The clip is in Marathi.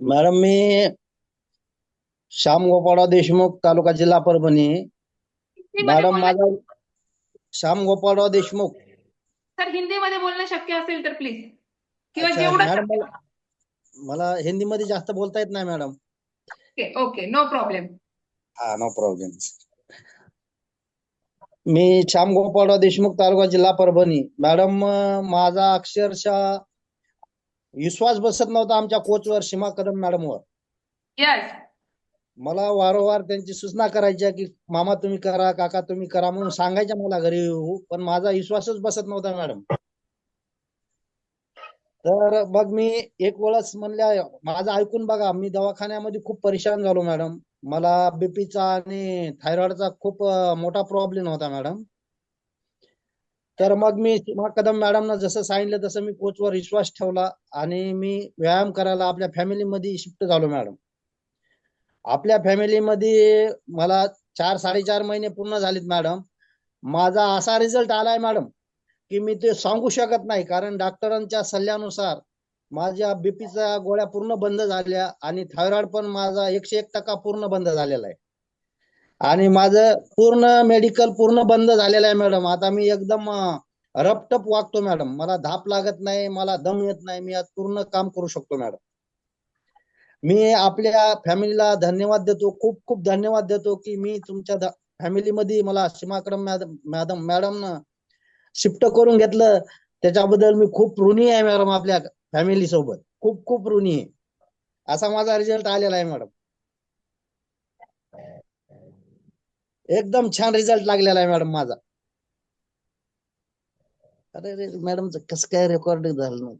मॅडम मी श्याम गोपाळराव देशमुख तालुका जिल्हा परभणी. मॅडम माझा श्याम गोपाळराव देशमुख. सर हिंदीमध्ये बोलणं शक्य असेल तर प्लीज. किंवा अच्छा, जेवढं मॅडम मला- मला हिंदीमध्ये जास्त बोलता येत नाही madam. Okay okay no problem. हा नो प्रॉब्लेम. मी श्याम गोपाळराव देशमुख तालुका जिल्हा परभणी. मॅडम अं, माझा अक्षरशः विश्वास बसत नव्हता आमच्या कोचवर सीमा कदम मॅडमवर. यस मला वारंवार त्यांची सूचना करायच्या की मामा तुम्ही करा काका तुम्ही करा म्हणून सांगायच्या मला घरी. येऊ पण माझा विश्वासच बसत नव्हता मॅडम. तर मग मी एक वेळेस म्हणल्या माझं ऐकून बघा मी दवाखान्यामध्ये खूप परेशान झालो मॅडम. मला बीपीचा आणि थायरॉइडचा खूप अं, मोठा प्रॉब्लेम होता मॅडम. तर मग मी सीमा कदम मॅडमना जसं सांगितलं तसं मी कोचवर विश्वास ठेवला आणि मी व्यायाम करायला आपल्या फॅमिलीमध्ये शिफ्ट झालो मॅडम. आपल्या फॅमिलीमध्ये मला चार साडेचार महिने पूर्ण झालेत मॅडम. माझा असा रिझल्ट आलाय मॅडम की मी ते सांगू शकत नाही कारण डॉक्टरांच्या सल्ल्यानुसार माझ्या बीपीच्या गोळ्या पूर्ण बंद झाल्या आणि थायरॉइड पण माझा एकशे एक टक्का पूर्ण बंद झालेला आहे. आणि माझं पूर्ण मेडिकल पूर्ण बंद झालेलं आहे मॅडम आता मी एकदम रपटप वागतो मॅडम मला धाप लागत नाही मला दम येत नाही. मी आज पूर्ण काम करू शकतो मॅडम मी आपल्या फॅमिलीला धन्यवाद देतो. खूप खूप धन्यवाद देतो की मी तुमच्या फॅमिलीमध्ये मला सीमाक्रम मॅडम मॅडम शिफ्ट करून घेतलं. त्याच्याबद्दल मी खूप ऋणी आहे मॅडम आपल्या फॅमिली सोबत. खूप खूप ऋणी आहे. असा माझा रिझल्ट आलेला आहे मॅडम एकदम छान रिझल्ट लागलेला आहे मॅडम माझा. अरे रे मॅडमचं कसं काय रेकॉर्डिंग झालं नाही